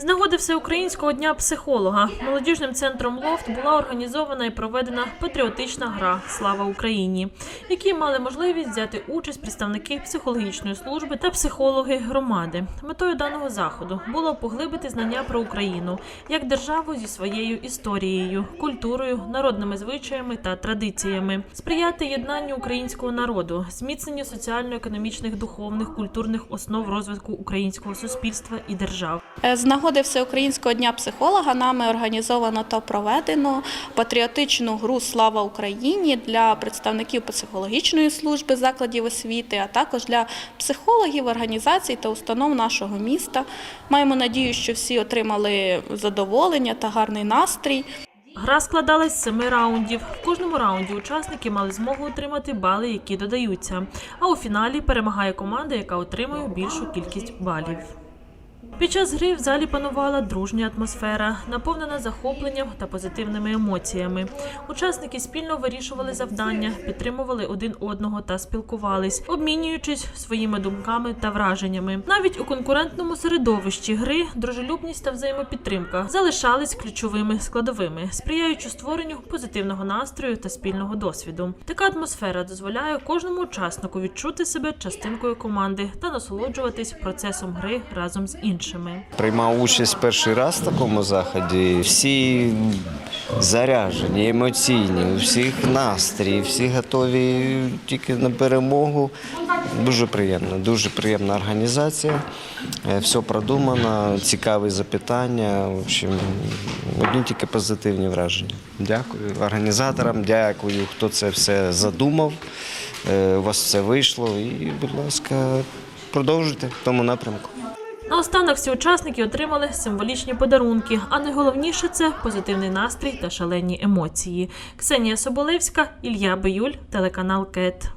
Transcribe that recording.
З нагоди всеукраїнського дня психолога молодіжним центром Лофт була організована і проведена патріотична гра Слава Україні, в якій мали можливість взяти участь представники психологічної служби та психологи громади. Метою даного заходу було поглибити знання про Україну як державу зі своєю історією, культурою, народними звичаями та традиціями, сприяти єднанню українського народу, зміцненню соціально-економічних, духовних, культурних основ розвитку українського суспільства і держав. Е, З нагоди Всеукраїнського дня психолога нами організовано та проведено патріотичну гру Слава Україні для представників психологічної служби закладів освіти, а також для психологів, організацій та установ нашого міста. Маємо надію, що всі отримали задоволення та гарний настрій. Гра складалась з семи раундів. В кожному раунді учасники мали змогу отримати бали, які додаються. А у фіналі перемагає команда, яка отримує більшу кількість балів. Під час гри в залі панувала дружня атмосфера, наповнена захопленням та позитивними емоціями. Учасники спільно вирішували завдання, підтримували один одного та спілкувались, обмінюючись своїми думками та враженнями. Навіть у конкурентному середовищі гри дружелюбність та взаємопідтримка залишались ключовими складовими, сприяючи створенню позитивного настрою та спільного досвіду. Така атмосфера дозволяє кожному учаснику відчути себе частинкою команди та насолоджуватись процесом гри разом з іншими. Приймав участь перший раз в такому заході. Всі заряжені, емоційні, у всіх настрій, всі готові тільки на перемогу. Дуже приємно, дуже приємна організація. Е, Все продумано, цікаві запитання. В общем, одні тільки позитивні враження. Дякую організаторам, дякую, хто це все задумав. Е, У вас все вийшло. І, будь ласка, продовжуйте в тому напрямку. Наостанок всі учасники отримали символічні подарунки, а найголовніше це позитивний настрій та шалені емоції. Ксенія Соболевська, Ілья Биюль, телеканал КЕТ.